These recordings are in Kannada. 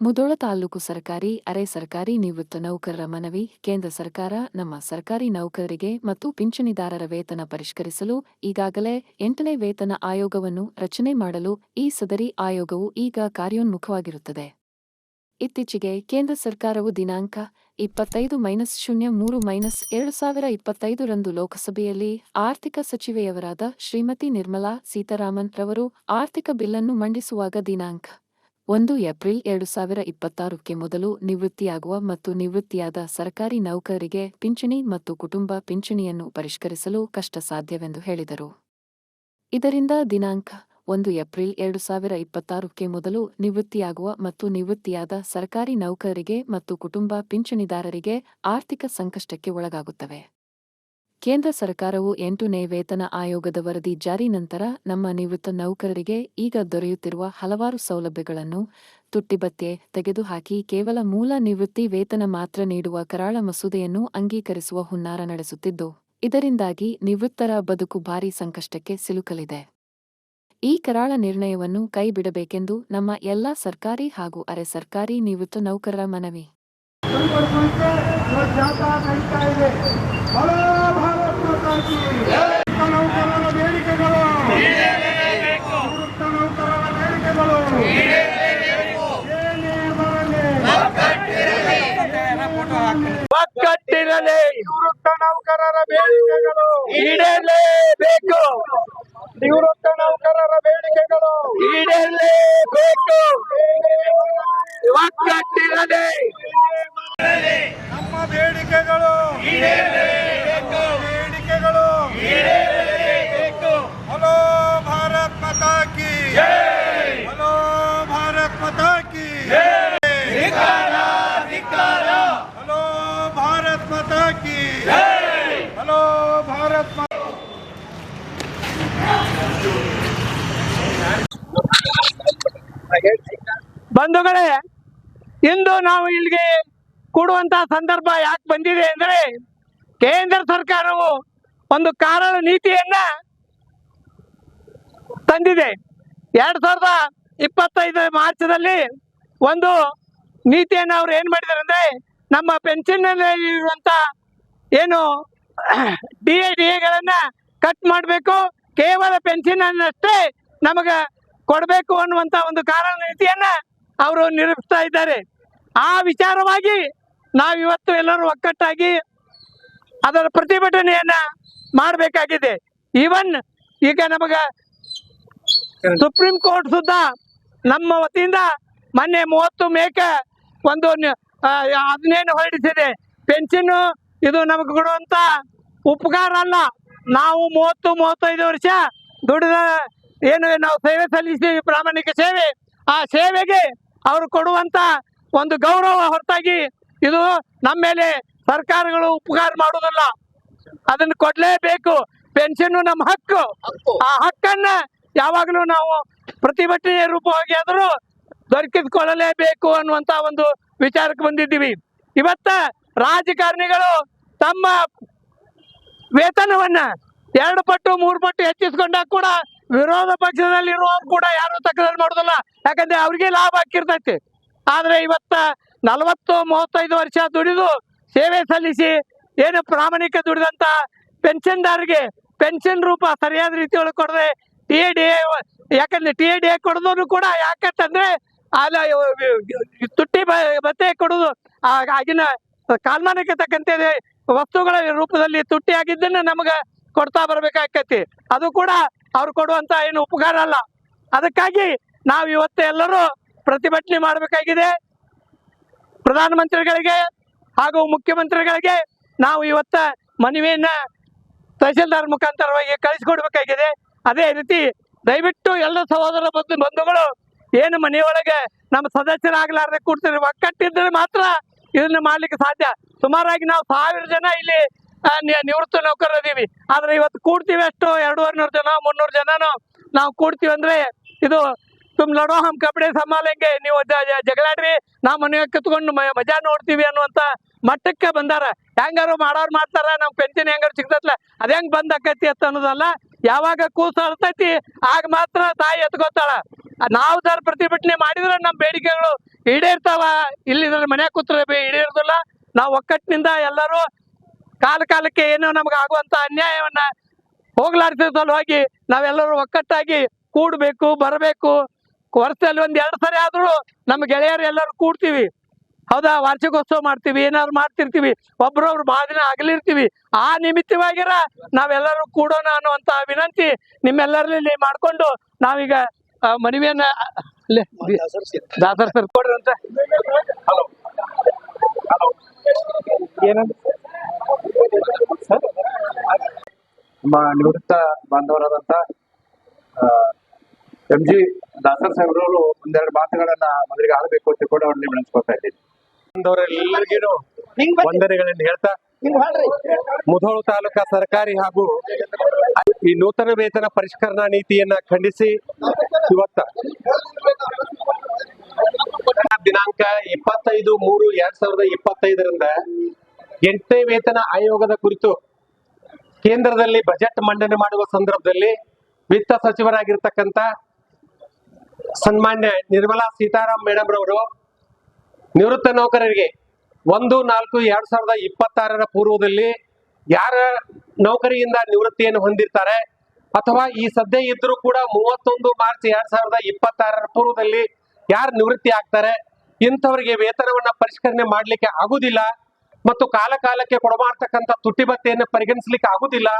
ಮುಧೋಳ ತಾಲೂಕು ಸರ್ಕಾರಿ, ಅರೆ ಸರ್ಕಾರಿ ನಿವೃತ್ತ ನೌಕರರ ಮನವಿ, ಕೇಂದ್ರ ಸರ್ಕಾರ ನಮ್ಮ ಸರ್ಕಾರಿ ನೌಕರರಿಗೆ ಮತ್ತು ಪಿಂಚಣಿದಾರರ ವೇತನ ಪರಿಷ್ಕರಿಸಲು ಈಗಾಗಲೇ ಎಂಟನೇ ವೇತನ ಆಯೋಗವನ್ನು ರಚನೆ ಮಾಡಲು ಈ ಸದರಿ ಆಯೋಗವು ಈಗ ಕಾರ್ಯೋನ್ಮುಖವಾಗಿರುತ್ತದೆ. ಇತ್ತೀಚೆಗೆ ಕೇಂದ್ರ ಸರ್ಕಾರವು ದಿನಾಂಕ ಇಪ್ಪತ್ತೈದು ಮೈನಸ್ ಶೂನ್ಯ ಮೂರು ಮೈನಸ್ ಎರಡು ಸಾವಿರ ಇಪ್ಪತ್ತೈದರಂದು ಲೋಕಸಭೆಯಲ್ಲಿ ಆರ್ಥಿಕ ಸಚಿವೆಯವರಾದ ಶ್ರೀಮತಿ ನಿರ್ಮಲಾ ಸೀತಾರಾಮನ್ ರವರು ಆರ್ಥಿಕ ಬಿಲ್ಲನ್ನು ಮಂಡಿಸುವಾಗ ದಿನಾಂಕ ಒಂದು ಏಪ್ರಿಲ್ ಎರಡು ಸಾವಿರ ಇಪ್ಪತ್ತಾರಕ್ಕೆ ಮೊದಲು ನಿವೃತ್ತಿಯಾಗುವ ಮತ್ತು ನಿವೃತ್ತಿಯಾದ ಸರ್ಕಾರಿ ನೌಕರರಿಗೆ ಪಿಂಚಣಿ ಮತ್ತು ಕುಟುಂಬ ಪಿಂಚಣಿಯನ್ನು ಪರಿಷ್ಕರಿಸಲು ಕಷ್ಟ ಸಾಧ್ಯವೆಂದು ಹೇಳಿದರು. ಇದರಿಂದ ದಿನಾಂಕ ಒಂದು ಏಪ್ರಿಲ್ ಎರಡು ಸಾವಿರ ಇಪ್ಪತ್ತಾರಕ್ಕೆ ಮೊದಲು ನಿವೃತ್ತಿಯಾಗುವ ಮತ್ತು ನಿವೃತ್ತಿಯಾದ ಸರ್ಕಾರಿ ನೌಕರರಿಗೆ ಮತ್ತು ಕುಟುಂಬ ಪಿಂಚಣಿದಾರರಿಗೆ ಆರ್ಥಿಕ ಸಂಕಷ್ಟಕ್ಕೆ ಒಳಗಾಗುತ್ತವೆ. ಕೇಂದ್ರ ಸರ್ಕಾರವು ಎಂಟನೇ ವೇತನ ಆಯೋಗದ ವರದಿ ಜಾರಿ ನಂತರ ನಮ್ಮ ನಿವೃತ್ತ ನೌಕರರಿಗೆ ಈಗ ದೊರೆಯುತ್ತಿರುವ ಹಲವಾರು ಸೌಲಭ್ಯಗಳನ್ನು ತುಟ್ಟಿಬತ್ತೆ ತೆಗೆದುಹಾಕಿ ಕೇವಲ ಮೂಲ ನಿವೃತ್ತಿ ವೇತನ ಮಾತ್ರ ನೀಡುವ ಕರಾಳ ಮಸೂದೆಯನ್ನು ಅಂಗೀಕರಿಸುವ ಹುನ್ನಾರ ನಡೆಸುತ್ತಿದ್ದು, ಇದರಿಂದಾಗಿ ನಿವೃತ್ತರ ಬದುಕು ಭಾರೀ ಸಂಕಷ್ಟಕ್ಕೆ ಸಿಲುಕಲಿದೆ. ಈ ಕರಾಳ ನಿರ್ಣಯವನ್ನು ಕೈಬಿಡಬೇಕೆಂದು ನಮ್ಮ ಎಲ್ಲಾ ಸರ್ಕಾರಿ ಹಾಗೂ ಅರೆ ಸರ್ಕಾರಿ ನಿವೃತ್ತ ನೌಕರರ ಮನವಿ. ನೌಕರರ ಬೇಡಿಕೆಗಳು ನಿವೃತ್ತ ನೌಕರರ ಬೇಡಿಕೆಗಳು. ಒಗ್ಗಟ್ಟಿರಲಿ ನಿವೃತ್ತ ನೌಕರರ ಬೇಡಿಕೆಗಳು ಈಡೇರಲೇಬೇಕು. ನಿವೃತ್ತ ನೌಕರರ ಬೇಡಿಕೆಗಳು. ಈಡೇರಲೇಬೇಕು. ಒಗ್ಗಟ್ಟಿರಲಿ ನಮ್ಮ ಬೇಡಿಕೆಗಳು. ಬೇಡಿಕೆಗಳು ಹಲೋ ಭಾರತ್ ಮಾತಾ ಕಿ ಹಲೋ ಭಾರತ್ ಮಾತಾ ಕಿ ಹಲೋ ಭಾರತ್ ಮಾತಾ ಕಿ ಹಲೋ ಭಾರತ್ ಮಾತಾ ಬಂಧುಗಳೇ, ಇಂದು ನಾವು ಇಲ್ಲಿಗೆ ಕೂಡುವಂತ ಸಂದರ್ಭ ಯಾಕೆ ಬಂದಿದೆ ಅಂದ್ರೆ ಕೇಂದ್ರ ಸರ್ಕಾರವು ಒಂದು ಕಾರಣ ನೀತಿಯನ್ನ ತಂದಿದೆ. ಎರಡ್ ಸಾವಿರದ ಇಪ್ಪತ್ತೈದು ಮಾರ್ಚ್ದಲ್ಲಿ ಒಂದು ನೀತಿಯನ್ನು ಅವ್ರು ಏನ್ ಮಾಡಿದಾರೆ ಅಂದ್ರೆ ನಮ್ಮ ಪೆನ್ಷನ್ ಇರುವಂತ ಏನು ಡಿ ಎ ಡಿ ಎಗಳನ್ನ ಕಟ್ ಮಾಡಬೇಕು. ಕೇವಲ ಪೆನ್ಷನ್ ಅನ್ನಷ್ಟೇ ನಮಗ ಕೊಡಬೇಕು ಅನ್ನುವಂತ ಒಂದು ಕಾರಣ ನೀತಿಯನ್ನ ಅವರು ನಿರೂಪಿಸ್ತಾ ಇದ್ದಾರೆ. ಆ ವಿಚಾರವಾಗಿ ನಾವು ಇವತ್ತು ಎಲ್ಲರೂ ಒಕ್ಕಟ್ಟಾಗಿ ಅದರ ಪ್ರತಿಭಟನೆಯನ್ನ ಮಾಡಬೇಕಾಗಿದೆ. ಈವನ್ ಈಗ ನಮಗ ಸುಪ್ರೀಂ ಕೋರ್ಟ್ ಸುದ್ದ ನಮ್ಮ ವತಿಯಿಂದ ಮೊನ್ನೆ ಮೂವತ್ತು ಮೇಕ ಒಂದು ಅದನ್ನೇನು ಹೊರಡಿಸಿದೆ. ಪೆನ್ಷನ್ ಇದು ನಮಗೆ ಕೊಡುವಂತ ಉಪಕಾರ ಅಲ್ಲ. ನಾವು ಮೂವತ್ತು, ಮೂವತ್ತೈದು ವರ್ಷ ದುಡಿದ ಏನು ನಾವು ಸೇವೆ ಸಲ್ಲಿಸ್ತೀವಿ ಪ್ರಾಮಾಣಿಕ ಸೇವೆ. ಆ ಸೇವೆಗೆ ಅವರು ಕೊಡುವಂತ ಒಂದು ಗೌರವ ಹೊರತಾಗಿ ಇದು ನಮ್ಮ ಮೇಲೆ ಸರ್ಕಾರಗಳು ಉಪಕಾರ ಮಾಡುವುದಿಲ್ಲ. ಅದನ್ನು ಕೊಡ್ಲೇಬೇಕು. ಪೆನ್ಷನ್ ನಮ್ಮ ಹಕ್ಕು. ಆ ಹಕ್ಕನ್ನ ಯಾವಾಗಲೂ ನಾವು ಪ್ರತಿಭಟನೆಯ ರೂಪವಾಗಿ ಆದರೂ ದೊರಕಿಸಿಕೊಳ್ಳಲೇಬೇಕು ಅನ್ನುವಂತ ಒಂದು ವಿಚಾರಕ್ಕೆ ಬಂದಿದ್ದೀವಿ. ಇವತ್ತ ರಾಜಕಾರಣಿಗಳು ತಮ್ಮ ವೇತನವನ್ನ ಎರಡು ಪಟ್ಟು ಮೂರು ಪಟ್ಟು ಹೆಚ್ಚಿಸಿಕೊಂಡಾಗ ಕೂಡ ವಿರೋಧ ಪಕ್ಷದಲ್ಲಿ ಪಕ್ಷದಲ್ಲಿರುವವರು ಕೂಡ ಯಾರು ತಕ್ಕದಲ್ಲಿ ಮಾಡೋದಿಲ್ಲ. ಯಾಕಂದ್ರೆ ಅವ್ರಿಗೆ ಲಾಭ ಹಾಕಿರ್ತೈತಿ. ಆದ್ರೆ ಇವತ್ತ ನಲವತ್ತು, ಮೂವತ್ತೈದು ವರ್ಷ ದುಡಿದು ಸೇವೆ ಸಲ್ಲಿಸಿ ಏನು ಪ್ರಾಮಾಣಿಕ ದುಡಿದಂತ ಪೆನ್ಷನ್ದಾರರಿಗೆ ಪೆನ್ಷನ್ ರೂಪ ಸರಿಯಾದ ರೀತಿಯೊಳಗೆ ಕೊಡದೆ ಟಿ ಎ ಡಿ ಯಾಕಂದ್ರೆ ಟಿ ಎ ಡಿ ಎ ಕೊಡೋದು ಕೂಡ ಯಾಕಂತಂದ್ರೆ ಅಲ್ಲ, ತುಟ್ಟಿ ಬತ್ತೆ ಕೊಡೋದು ಆಗಿನ ಕಾಲ್ಮಾನಕ್ಕೆ ತಕ್ಕಂತೆ ವಸ್ತುಗಳ ರೂಪದಲ್ಲಿ ತುಟ್ಟಿ ಆಗಿದ್ದನ್ನ ನಮಗೆ ಕೊಡ್ತಾ ಬರ್ಬೇಕಾಕತಿ ಅದು ಕೂಡ ಅವ್ರು ಕೊಡುವಂತ ಏನು ಉಪಕಾರ ಅಲ್ಲ. ಅದಕ್ಕಾಗಿ ನಾವು ಇವತ್ತು ಎಲ್ಲರೂ ಪ್ರತಿಭಟನೆ ಮಾಡಬೇಕಾಗಿದೆ. ಪ್ರಧಾನಮಂತ್ರಿಗಳಿಗೆ ಹಾಗೂ ಮುಖ್ಯಮಂತ್ರಿಗಳಿಗೆ ನಾವು ಇವತ್ತ ಮನವಿಯನ್ನ ತಹಸೀಲ್ದಾರ್ ಮುಖಾಂತರವಾಗಿ ಕಳಿಸ್ಕೊಡ್ಬೇಕಾಗಿದೆ. ಅದೇ ರೀತಿ ದಯವಿಟ್ಟು ಎಲ್ಲ ಸಹೋದರ ಬಂಧು ಬಂಧುಗಳು ಏನು ಮನೆಯೊಳಗೆ ನಮ್ಮ ಸದಸ್ಯರಾಗ್ಲಾರ್ದೆ ಕೂಡ್ತಾರೆ ಒಕ್ಕಟ್ಟಿದ್ರೆ ಮಾತ್ರ ಇದನ್ನ ಮಾಡ್ಲಿಕ್ಕೆ ಸಾಧ್ಯ. ಸುಮಾರಾಗಿ ನಾವು ಸಾವಿರ ಜನ ಇಲ್ಲಿ ನಿ- ನಿವೃತ್ತ ನೌಕರರಿದ್ದೀವಿ ಆದ್ರೆ ಇವತ್ತು ಕೂಡ್ತೀವಿ ಅಷ್ಟು ಎರಡೂವರೆ ನೂರು ಜನ, ಮುನ್ನೂರು ಜನನು ನಾವು ಕೂಡ್ತೀವಿ ಅಂದ್ರೆ ಇದು ತುಂಬ ಲಡೋ ಹಮ್ ಕಪಡೆ ಸಂಭಾಲೆಂಗೆ ನೀವು ಜಗಳಾಡ್ರಿ, ನಾವು ಮನೆಯಾಗ ಕಿತ್ಕೊಂಡು ಮಜಾ ನೋಡ್ತೀವಿ ಅನ್ನುವಂತ ಮಟ್ಟಕ್ಕೆ ಬಂದಾರ. ಹೆಂಗಾರು ಮಾಡೋರು ಮಾಡ್ತಾರ, ನಮ್ ಪೆನ್ಷನ್ ಹೆಂಗಾರು ಸಿಗ್ತತ್ಲ? ಅದ್ ಹೆಂಗ್ ಬಂದ್ ಅಂತ ಅನ್ನೋದಲ್ಲ, ಯಾವಾಗ ಕೂಸ ಅಳ್ತೈತಿ ಆಗ ಮಾತ್ರ ತಾಯಿ ಎತ್ಕೋತಾಳ. ನಾವು ಸರ್ ಪ್ರತಿಭಟನೆ ಮಾಡಿದ್ರೆ ನಮ್ಮ ಬೇಡಿಕೆಗಳು ಈಡೇರ್ತಾವ. ಇಲ್ಲಿದ್ರೆ ಮನ್ಯಾಗ ಕೂತ್ರ ಈಡೇರ್ದಿಲ್ಲ. ನಾವು ಒಕ್ಕಟ್ಟಿನಿಂದ ಎಲ್ಲರೂ ಕಾಲ ಕಾಲಕ್ಕೆ ಏನು ನಮ್ಗೆ ಆಗುವಂತ ಅನ್ಯಾಯವನ್ನ ಹೋಗ್ಲಾರ್ದ ಸಲುವಾಗಿ ನಾವೆಲ್ಲರೂ ಒಕ್ಕಟ್ಟಾಗಿ ಕೂಡ್ಬೇಕು ಬರಬೇಕು. ವರ್ಷದಲ್ಲಿ ಒಂದ್ ಎರಡು ಸರಿ ಆದ್ರೂ ನಮ್ಮ ಗೆಳೆಯರು ಎಲ್ಲರೂ ಕೂಡ್ತೀವಿ. ಹೌದಾ? ವಾರ್ಷಿಕೋತ್ಸವ ಮಾಡ್ತೀವಿ ಏನಾದ್ರು ಮಾಡ್ತಿರ್ತೀವಿ. ಒಬ್ರೊಬ್ರು ಬಾಧನ ಆಗಲಿರ್ತೀವಿ ಆ ನಿಮಿತ್ತವಾಗಿರ ನಾವೆಲ್ಲರೂ ಕೂಡೋಣ ಅನ್ನುವಂತ ವಿನಂತಿ ನಿಮ್ಮೆಲ್ಲರಲ್ಲಿ ಮಾಡ್ಕೊಂಡು ನಾವೀಗ ಮನವಿಯನ್ನ ದಾಸರ್ ಸರ್ ಕೊಡ್ರಿ ಅಂತ. ಏನಂತ? ನಮ್ಮ ನಿವೃತ್ತ ಬಾಂಧವರಾದಂತ ಎಂ ಜಿ ದಾಸರ್ ಸಾಹೇಬ್ರವರು ಒಂದೆರಡು ಮಾತುಗಳನ್ನ ಮೊದಲಿಗೆ ಆಡಬೇಕು ಅಂತ ಕೂಡ ಅವ್ರನ್ನ ಬೆಳೆಸ್ಕೊಳ್ತಾ ಇದ್ದೀನಿ. ಎಲ್ಲರಿಗೂ ವಂದನೆಗಳನ್ನು ಹೇಳ್ತಾ ಮುಧೋಳು ತಾಲೂಕಾ ಸರ್ಕಾರಿ ಹಾಗೂ ಈ ನೂತನ ವೇತನ ಪರಿಷ್ಕರಣಾ ನೀತಿಯನ್ನ ಖಂಡಿಸಿ ಇವತ್ತ ದಿನಾಂಕ ಇಪ್ಪತ್ತೈದು ಮೂರು ಎರಡ್ ಸಾವಿರದ ಇಪ್ಪತ್ತೈದರಿಂದ ಎಂಟನೇ ವೇತನ ಆಯೋಗದ ಕುರಿತು ಕೇಂದ್ರದಲ್ಲಿ ಬಜೆಟ್ ಮಂಡನೆ ಮಾಡುವ ಸಂದರ್ಭದಲ್ಲಿ ವಿತ್ತ ಸಚಿವರಾಗಿರ್ತಕ್ಕಂಥ ಸನ್ಮಾನ್ಯ ನಿರ್ಮಲಾ ಸೀತಾರಾಮ್ ಮೇಡಮ್ ರವರು ನಿವೃತ್ತ ನೌಕರರಿಗೆ ಒಂದು, ನಾಲ್ಕು, ಎರಡ್ ಸಾವಿರದ ಇಪ್ಪತ್ತಾರರ ಪೂರ್ವದಲ್ಲಿ ಯಾರ ನೌಕರಿಯಿಂದ ನಿವೃತ್ತಿಯನ್ನು ಹೊಂದಿರ್ತಾರೆ ಅಥವಾ ಈ ಸದ್ಯ ಇದ್ರೂ ಕೂಡ ಮೂವತ್ತೊಂದು ಮಾರ್ಚ್ ಎರಡ್ ಸಾವಿರದ ಇಪ್ಪತ್ತಾರರ ಪೂರ್ವದಲ್ಲಿ ಯಾರು ನಿವೃತ್ತಿ ಆಗ್ತಾರೆ, ಇಂಥವರಿಗೆ ವೇತನವನ್ನ ಪರಿಷ್ಕರಣೆ ಮಾಡಲಿಕ್ಕೆ ಆಗುದಿಲ್ಲ. ಮತ್ತು ಕಾಲ ಕಾಲಕ್ಕೆ ಕೊಡಮಾಡ್ತಕ್ಕಂಥ ತುಟ್ಟಿ ಭತ್ತೆಯನ್ನು ಪರಿಗಣಿಸಲಿಕ್ಕೆ ಆಗುದಿಲ್ಲ.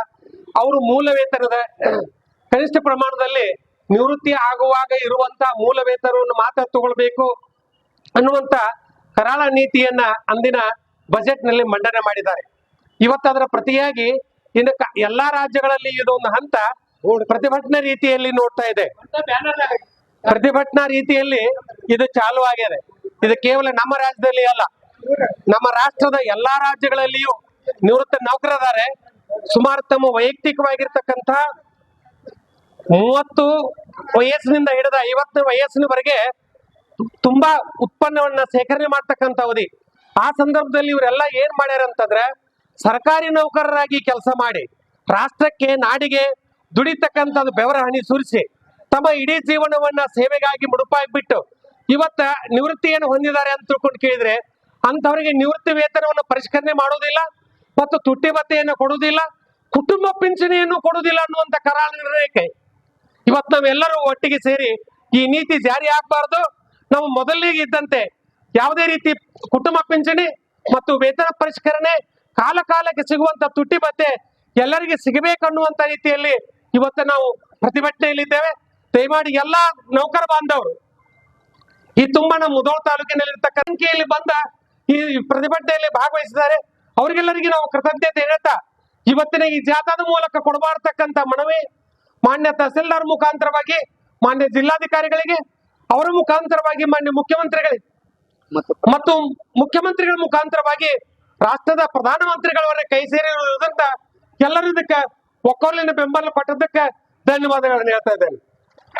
ಅವರು ಮೂಲ ವೇತನದ ಕನಿಷ್ಠ ಪ್ರಮಾಣದಲ್ಲಿ ನಿವೃತ್ತಿ ಆಗುವಾಗ ಇರುವಂತಹ ಮೂಲ ವೇತನವನ್ನು ಮಾತ್ರ ತಗೊಳ್ಬೇಕು ಅನ್ನುವಂತ ಕರಾಳ ನೀತಿಯನ್ನ ಅಂದಿನ ಬಜೆಟ್ನಲ್ಲಿ ಮಂಡನೆ ಮಾಡಿದ್ದಾರೆ. ಇವತ್ತು ಅದರ ಪ್ರತಿಯಾಗಿ ಇನ್ನು ಎಲ್ಲಾ ರಾಜ್ಯಗಳಲ್ಲಿ ಇದೊಂದು ಹಂತ ಪ್ರತಿಭಟನೆ ರೀತಿಯಲ್ಲಿ ನೋಡ್ತಾ ಇದೆ. ಪ್ರತಿಭಟನಾ ರೀತಿಯಲ್ಲಿ ಇದು ಚಾಲು ಆಗಿದೆ. ಇದು ಕೇವಲ ನಮ್ಮ ರಾಜ್ಯದಲ್ಲಿ ಅಲ್ಲ ನಮ್ಮ ರಾಷ್ಟ್ರದ ಎಲ್ಲಾ ರಾಜ್ಯಗಳಲ್ಲಿಯೂ ನಿವೃತ್ತ ನೌಕರದಾರೆ ಸುಮಾರು ತಮ್ಮ ವೈಯಕ್ತಿಕವಾಗಿರ್ತಕ್ಕಂಥ ಮೂವತ್ತು ವಯಸ್ಸಿನಿಂದ ಹಿಡಿದ ಐವತ್ತು ವಯಸ್ಸಿನವರೆಗೆ ತುಂಬಾ ಉತ್ಪನ್ನವನ್ನ ಶೇಖರಣೆ ಮಾಡ್ತಕ್ಕಂಥ ಅವಧಿ. ಆ ಸಂದರ್ಭದಲ್ಲಿ ಇವರೆಲ್ಲ ಏನ್ ಮಾಡ್ಯಾರ ಅಂತಂದ್ರೆ ಸರ್ಕಾರಿ ನೌಕರರಾಗಿ ಕೆಲಸ ಮಾಡಿ, ರಾಷ್ಟ್ರಕ್ಕೆ, ನಾಡಿಗೆ ದುಡಿತಕ್ಕಂಥದ್ದು ಬೆವರ ಹಣಿ ಸುರಿಸಿ, ತಮ್ಮ ಇಡೀ ಜೀವನವನ್ನ ಸೇವೆಗಾಗಿ ಮುಡುಪಾಗಿ ಬಿಟ್ಟು ಇವತ್ತ ನಿವೃತ್ತಿಯನ್ನು ಹೊಂದಿದ್ದಾರೆ ಅಂತ ತಿಳ್ಕೊಂಡು ಕೇಳಿದ್ರೆ ಅಂತವರಿಗೆ ನಿವೃತ್ತಿ ವೇತನವನ್ನು ಪರಿಷ್ಕರಣೆ ಮಾಡುವುದಿಲ್ಲ ಮತ್ತು ತುಟ್ಟಿ ಭತ್ತೆಯನ್ನು ಕೊಡುವುದಿಲ್ಲ, ಕುಟುಂಬ ಪಿಂಚಣಿಯನ್ನು ಕೊಡುವುದಿಲ್ಲ ಅನ್ನುವಂತ ಕರಾಳ ನಿರ್ಣಯಕ್ಕೆ. ಇವತ್ತು ನಾವೆಲ್ಲರೂ ಒಟ್ಟಿಗೆ ಸೇರಿ ಈ ನೀತಿ ಜಾರಿ ಆಗಬಾರ್ದು. ನಾವು ಮೊದಲಿಗೆ ಇದ್ದಂತೆ ಯಾವುದೇ ರೀತಿ ಕುಟುಂಬ ಪಿಂಚಣಿ ಮತ್ತು ವೇತನ ಪರಿಷ್ಕರಣೆ ಕಾಲ ಕಾಲಕ್ಕೆ ಸಿಗುವಂತ ತುಟ್ಟಿ ಭತ್ತೆ ಎಲ್ಲರಿಗೆ ಸಿಗಬೇಕನ್ನುವಂತ ರೀತಿಯಲ್ಲಿ ಇವತ್ತು ನಾವು ಪ್ರತಿಭಟನೆಯಲ್ಲಿದ್ದೇವೆ. ದಯಮಾಡಿ ಎಲ್ಲಾ ನೌಕರ ಬಾಂಧವರು ಈ ತುಂಬ ನಮ್ಮ ಮುಧೋಳ ತಾಲೂಕಿನಲ್ಲಿರ್ತಕ್ಕ ಸಂಖ್ಯೆಯಲ್ಲಿ ಬಂದ ಈ ಪ್ರತಿಭಟನೆಯಲ್ಲಿ ಭಾಗವಹಿಸಿದ್ದಾರೆ. ಅವರಿಗೆಲ್ಲರಿಗೆ ನಾವು ಕೃತಜ್ಞತೆ ಹೇಳ್ತಾ ಇವತ್ತಿನ ಈ ಜಾಥಾದ ಮೂಲಕ ಕೊಡಬಾರ್ತಕ್ಕಂಥ ಮನವಿ ಮಾನ್ಯ ತಹಸೀಲ್ದಾರ್ ಮುಖಾಂತರವಾಗಿ ಮಾನ್ಯ ಜಿಲ್ಲಾಧಿಕಾರಿಗಳಿಗೆ ಅವರ ಮುಖಾಂತರವಾಗಿ ಮಾನ್ಯ ಮುಖ್ಯಮಂತ್ರಿಗಳಿಗೆ ಮತ್ತು ಮುಖ್ಯಮಂತ್ರಿಗಳ ಮುಖಾಂತರವಾಗಿ ರಾಷ್ಟ್ರದ ಪ್ರಧಾನಮಂತ್ರಿಗಳವರ ಕೈ ಸೇರಿರುವುದರಿಂದ ಎಲ್ಲರೂ ಇದಕ್ಕೆ ಒಕ್ಕೊರಲಿನ ಬೆಂಬಲ ಪಟ್ಟದಕ್ಕೆ ಧನ್ಯವಾದಗಳನ್ನು ಹೇಳ್ತಾ ಇದ್ದೇನೆ.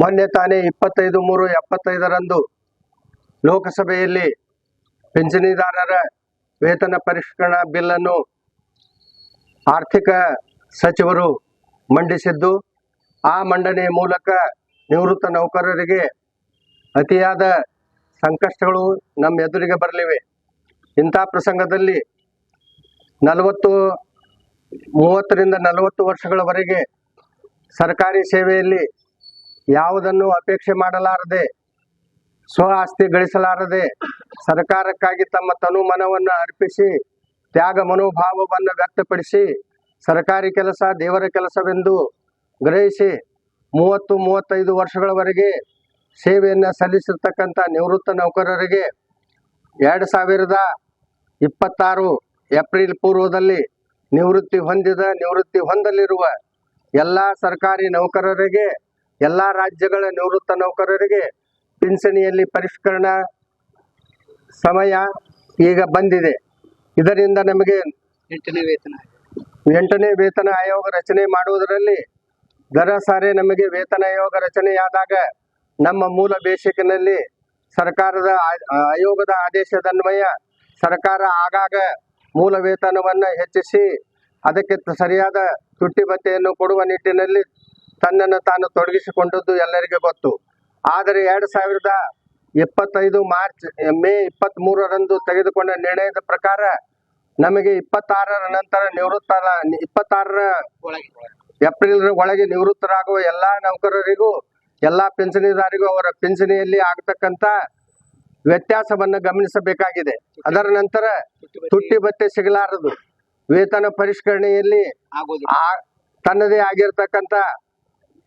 ಮೊನ್ನೆ ತಾನೇ ಇಪ್ಪತ್ತೈದು ಮೂರು ಎಪ್ಪತ್ತೈದರಂದು ಲೋಕಸಭೆಯಲ್ಲಿ ಪಿಂಚಣಿದಾರರ ವೇತನ ಪರಿಷ್ಕರಣಾ ಬಿಲ್ಲನ್ನು ಆರ್ಥಿಕ ಸಚಿವರು ಮಂಡಿಸಿದ್ದು, ಆ ಮಂಡನೆ ಮೂಲಕ ನಿವೃತ್ತ ನೌಕರರಿಗೆ ಅತಿಯಾದ ಸಂಕಷ್ಟಗಳು ನಮ್ಮ ಎದುರಿಗೆ ಬರಲಿವೆ. ಇಂಥ ಪ್ರಸಂಗದಲ್ಲಿ ನಲವತ್ತು, ಮೂವತ್ತರಿಂದ ನಲವತ್ತು ವರ್ಷಗಳವರೆಗೆ ಸರ್ಕಾರಿ ಸೇವೆಯಲ್ಲಿ ಯಾವುದನ್ನು ಅಪೇಕ್ಷೆ ಮಾಡಲಾರದೆ ಸ್ವ ಆಸ್ತಿ ಗಳಿಸಲಾರದೆ ಸರ್ಕಾರಕ್ಕಾಗಿ ತಮ್ಮ ತನು ಮನವನ್ನು ಅರ್ಪಿಸಿ, ತ್ಯಾಗ ಮನೋಭಾವವನ್ನು ವ್ಯಕ್ತಪಡಿಸಿ, ಸರ್ಕಾರಿ ಕೆಲಸ ದೇವರ ಕೆಲಸವೆಂದು ಗ್ರಹಿಸಿ ಮೂವತ್ತು ಮೂವತ್ತೈದು ವರ್ಷಗಳವರೆಗೆ ಸೇವೆಯನ್ನು ಸಲ್ಲಿಸಿರ್ತಕ್ಕಂಥ ನಿವೃತ್ತ ನೌಕರರಿಗೆ ಎರಡು ಸಾವಿರದ ಇಪ್ಪತ್ತಾರು ಏಪ್ರಿಲ್ ಪೂರ್ವದಲ್ಲಿ ನಿವೃತ್ತಿ ಹೊಂದಿದ ನಿವೃತ್ತಿ ಹೊಂದಲಿರುವ ಎಲ್ಲ ಸರ್ಕಾರಿ ನೌಕರರಿಗೆ ಎಲ್ಲಾ ರಾಜ್ಯಗಳ ನಿವೃತ್ತ ನೌಕರರಿಗೆ ಪಿಂಚಣಿಯಲ್ಲಿ ಪರಿಷ್ಕರಣಾ ಸಮಯ ಈಗ ಬಂದಿದೆ. ಇದರಿಂದ ನಮಗೆ ಎಂಟನೇ ವೇತನ ಎಂಟನೇ ವೇತನ ಆಯೋಗ ರಚನೆ ಮಾಡುವುದರಲ್ಲಿ ದರ ಸಾರೆ ನಮಗೆ ವೇತನ ಆಯೋಗ ರಚನೆಯಾದಾಗ ನಮ್ಮ ಮೂಲ ಬೇಸಿಕ್ನಲ್ಲಿ ಸರ್ಕಾರದ ಆಯೋಗದ ಆದೇಶದನ್ವಯ ಸರ್ಕಾರ ಆಗಾಗ ಮೂಲ ವೇತನವನ್ನು ಹೆಚ್ಚಿಸಿ ಅದಕ್ಕೆ ಸರಿಯಾದ ತುಟ್ಟಿ ಭತ್ಯೆಯನ್ನು ಕೊಡುವ ನಿಟ್ಟಿನಲ್ಲಿ ತನ್ನನ್ನು ತಾನು ತೊಡಗಿಸಿಕೊಂಡದ್ದು ಎಲ್ಲರಿಗೂ ಗೊತ್ತು. ಆದರೆ ಎರಡು ಸಾವಿರದ ಇಪ್ಪತ್ತೈದು ಮಾರ್ಚ್ ಮೇ ಇಪ್ಪತ್ತ್ ಮೂರರಂದು ತೆಗೆದುಕೊಂಡ ನಿರ್ಣಯದ ಪ್ರಕಾರ ನಮಗೆ ಇಪ್ಪತ್ತಾರರ ನಂತರ ನಿವೃತ್ತ ಇಪ್ಪತ್ತಾರರ ಏಪ್ರಿಲ್ ಒಳಗೆ ನಿವೃತ್ತರಾಗುವ ಎಲ್ಲಾ ನೌಕರರಿಗೂ ಎಲ್ಲಾ ಪಿಂಚಣಿದಾರಿಗೂ ಅವರ ಪಿಂಚಣಿಯಲ್ಲಿ ಆಗತಕ್ಕಂತ ವ್ಯತ್ಯಾಸವನ್ನು ಗಮನಿಸಬೇಕಾಗಿದೆ. ಅದರ ನಂತರ ತುಟ್ಟಿ ಬತ್ತೆ ಸಿಗಲಾರದು. ವೇತನ ಪರಿಷ್ಕರಣೆಯಲ್ಲಿ ತನ್ನದೇ ಆಗಿರ್ತಕ್ಕಂತ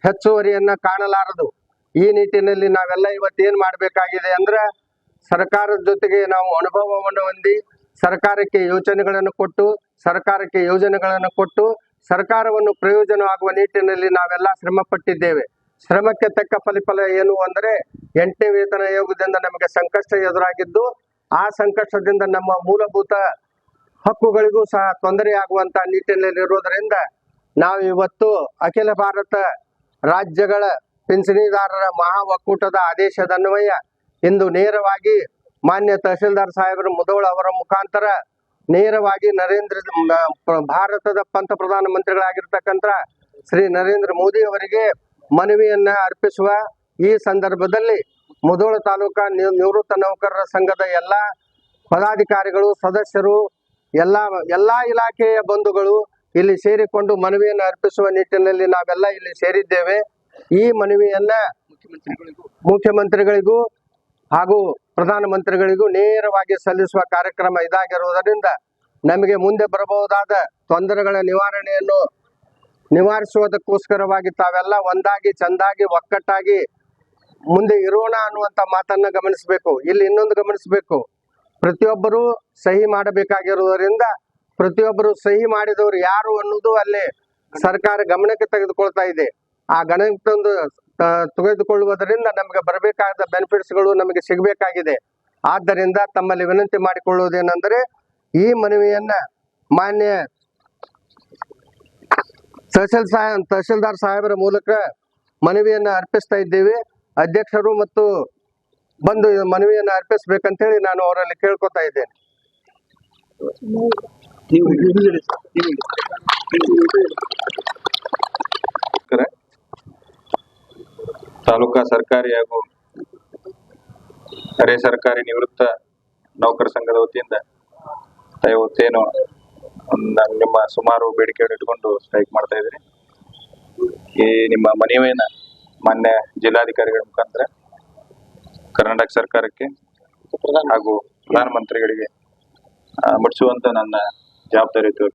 ಹೆಚ್ಚುವರಿಯನ್ನ ಕಾಣಲಾರದು. ಈ ನಿಟ್ಟಿನಲ್ಲಿ ನಾವೆಲ್ಲ ಇವತ್ತು ಏನ್ ಮಾಡಬೇಕಾಗಿದೆ ಅಂದ್ರೆ ಸರ್ಕಾರದ ಜೊತೆಗೆ ನಾವು ಅನುಭವವನ್ನು ಹೊಂದಿ ಸರ್ಕಾರಕ್ಕೆ ಯೋಚನೆಗಳನ್ನು ಕೊಟ್ಟು, ಸರ್ಕಾರಕ್ಕೆ ಯೋಜನೆಗಳನ್ನು ಕೊಟ್ಟು, ಸರ್ಕಾರವನ್ನು ಪ್ರಯೋಜನ ಆಗುವ ನಿಟ್ಟಿನಲ್ಲಿ ನಾವೆಲ್ಲ ಶ್ರಮ ಪಟ್ಟಿದ್ದೇವೆ. ಶ್ರಮಕ್ಕೆ ತಕ್ಕ ಫಲಿಫಲ ಏನು ಅಂದರೆ ಎಂಟನೇ ವೇತನ ಆಯೋಗದಿಂದ ನಮಗೆ ಸಂಕಷ್ಟ ಎದುರಾಗಿದ್ದು, ಆ ಸಂಕಷ್ಟದಿಂದ ನಮ್ಮ ಮೂಲಭೂತ ಹಕ್ಕುಗಳಿಗೂ ಸಹ ತೊಂದರೆ ಆಗುವಂತ ನಿಟ್ಟಿನಲ್ಲಿರುವುದರಿಂದ ನಾವು ಇವತ್ತು ಅಖಿಲ ಭಾರತ ರಾಜ್ಯಗಳ ಪಿಂಚಣಿದಾರರ ಮಹಾ ಒಕ್ಕೂಟದ ಆದೇಶದನ್ವಯ ಇಂದು ನೇರವಾಗಿ ಮಾನ್ಯ ತಹಶೀಲ್ದಾರ್ ಸಾಹೇಬರ ಮುದೋಳ ಅವರ ಮುಖಾಂತರ ನೇರವಾಗಿ ನರೇಂದ್ರ ಭಾರತದ ಪಂಥ ಭಾರತದ ಪಂತಪ್ರಧಾನ ಮಂತ್ರಿಗಳಾಗಿರ್ತಕ್ಕಂಥ ಶ್ರೀ ನರೇಂದ್ರ ಮೋದಿ ಅವರಿಗೆ ಮನವಿಯನ್ನ ಅರ್ಪಿಸುವ ಈ ಸಂದರ್ಭದಲ್ಲಿ ಮುದೋಳ ತಾಲೂಕಾ ನಿವೃತ್ತ ನೌಕರರ ಸಂಘದ ಎಲ್ಲಾ ಪದಾಧಿಕಾರಿಗಳು, ಸದಸ್ಯರು, ಎಲ್ಲಾ ಎಲ್ಲಾ ಇಲಾಖೆಯ ಬಂಧುಗಳು ಇಲ್ಲಿ ಸೇರಿಕೊಂಡು ಮನವಿಯನ್ನು ಅರ್ಪಿಸುವ ನಿಟ್ಟಿನಲ್ಲಿ ನಾವೆಲ್ಲ ಇಲ್ಲಿ ಸೇರಿದ್ದೇವೆ. ಈ ಮನವಿಯನ್ನ ಮುಖ್ಯಮಂತ್ರಿಗಳಿಗೂ ಮುಖ್ಯಮಂತ್ರಿಗಳಿಗೂ ಹಾಗೂ ಪ್ರಧಾನಮಂತ್ರಿಗಳಿಗೂ ನೇರವಾಗಿ ಸಲ್ಲಿಸುವ ಕಾರ್ಯಕ್ರಮ ಇದಾಗಿರುವುದರಿಂದ ನಮಗೆ ಮುಂದೆ ಬರಬಹುದಾದ ತೊಂದರೆಗಳ ನಿವಾರಣೆಯನ್ನು ನಿವಾರಿಸುವುದಕ್ಕೋಸ್ಕರವಾಗಿ ತಾವೆಲ್ಲ ಒಂದಾಗಿ ಚಂದಾಗಿ ಒಕ್ಕಟ್ಟಾಗಿ ಮುಂದೆ ಇರೋಣ ಅನ್ನುವಂಥ ಮಾತನ್ನ ಗಮನಿಸಬೇಕು. ಇಲ್ಲಿ ಇನ್ನೊಂದು ಗಮನಿಸಬೇಕು. ಪ್ರತಿಯೊಬ್ಬರೂ ಸಹಿ ಮಾಡಬೇಕಾಗಿರುವುದರಿಂದ ಪ್ರತಿಯೊಬ್ಬರು ಸಹಿ ಮಾಡಿದವರು ಯಾರು ಅನ್ನೋದು ಅಲ್ಲಿ ಸರ್ಕಾರ ಗಮನಕ್ಕೆ ತೆಗೆದುಕೊಳ್ತಾ ಇದೆ. ಆ ಗಮನಕ್ಕೆ ತೆಗೆದುಕೊಳ್ಳುವುದರಿಂದ ನಮಗೆ ಬರಬೇಕಾದ ಬೆನಿಫಿಟ್ಸ್ಗಳು ನಮಗೆ ಸಿಗಬೇಕಾಗಿದೆ. ಆದ್ದರಿಂದ ತಮ್ಮಲ್ಲಿ ವಿನಂತಿ ಮಾಡಿಕೊಳ್ಳುವುದೇನೆಂದರೆ ಈ ಮನವಿಯನ್ನ ಮಾನ್ಯ ತಹಶೀಲ್ ಸಾಹೇಬ್ ತಹಸೀಲ್ದಾರ್ ಸಾಹೇಬರ ಮೂಲಕ ಮನವಿಯನ್ನು ಅರ್ಪಿಸ್ತಾ ಇದ್ದೇವೆ. ಅಧ್ಯಕ್ಷರು ಮತ್ತು ಬಂದು ಮನವಿಯನ್ನು ಅರ್ಪಿಸ್ಬೇಕಂತ ಹೇಳಿ ನಾನು ಅವರಲ್ಲಿ ಕೇಳ್ಕೊತಾ ಇದ್ದೇನೆ. ನೀವು ತಾಲೂಕಾ ಸರ್ಕಾರಿ ಹಾಗೂ ಅರೆ ಸರ್ಕಾರಿ ನಿವೃತ್ತ ನೌಕರ ಸಂಘದ ವತಿಯಿಂದ ಇವತ್ತೇನು ನಿಮ್ಮ ಸುಮಾರು ಬೇಡಿಕೆಯನ್ನು ಇಟ್ಕೊಂಡು ಸ್ಟ್ರೈಕ್ ಮಾಡ್ತಾ ಇದ್ದೀರಿ ಈ ನಿಮ್ಮ ಮನವಿಯನ್ನ ಮಾನ್ಯ ಜಿಲ್ಲಾಧಿಕಾರಿಗಳ ಮುಖಾಂತರ ಕರ್ನಾಟಕ ಸರ್ಕಾರಕ್ಕೆ ಹಾಗೂ ಪ್ರಧಾನಮಂತ್ರಿಗಳಿಗೆ ಮುಟ್ಟಿಸುವಂತ ನನ್ನ ಜವಾಬ್ದಾರಿ ಇತ್ತು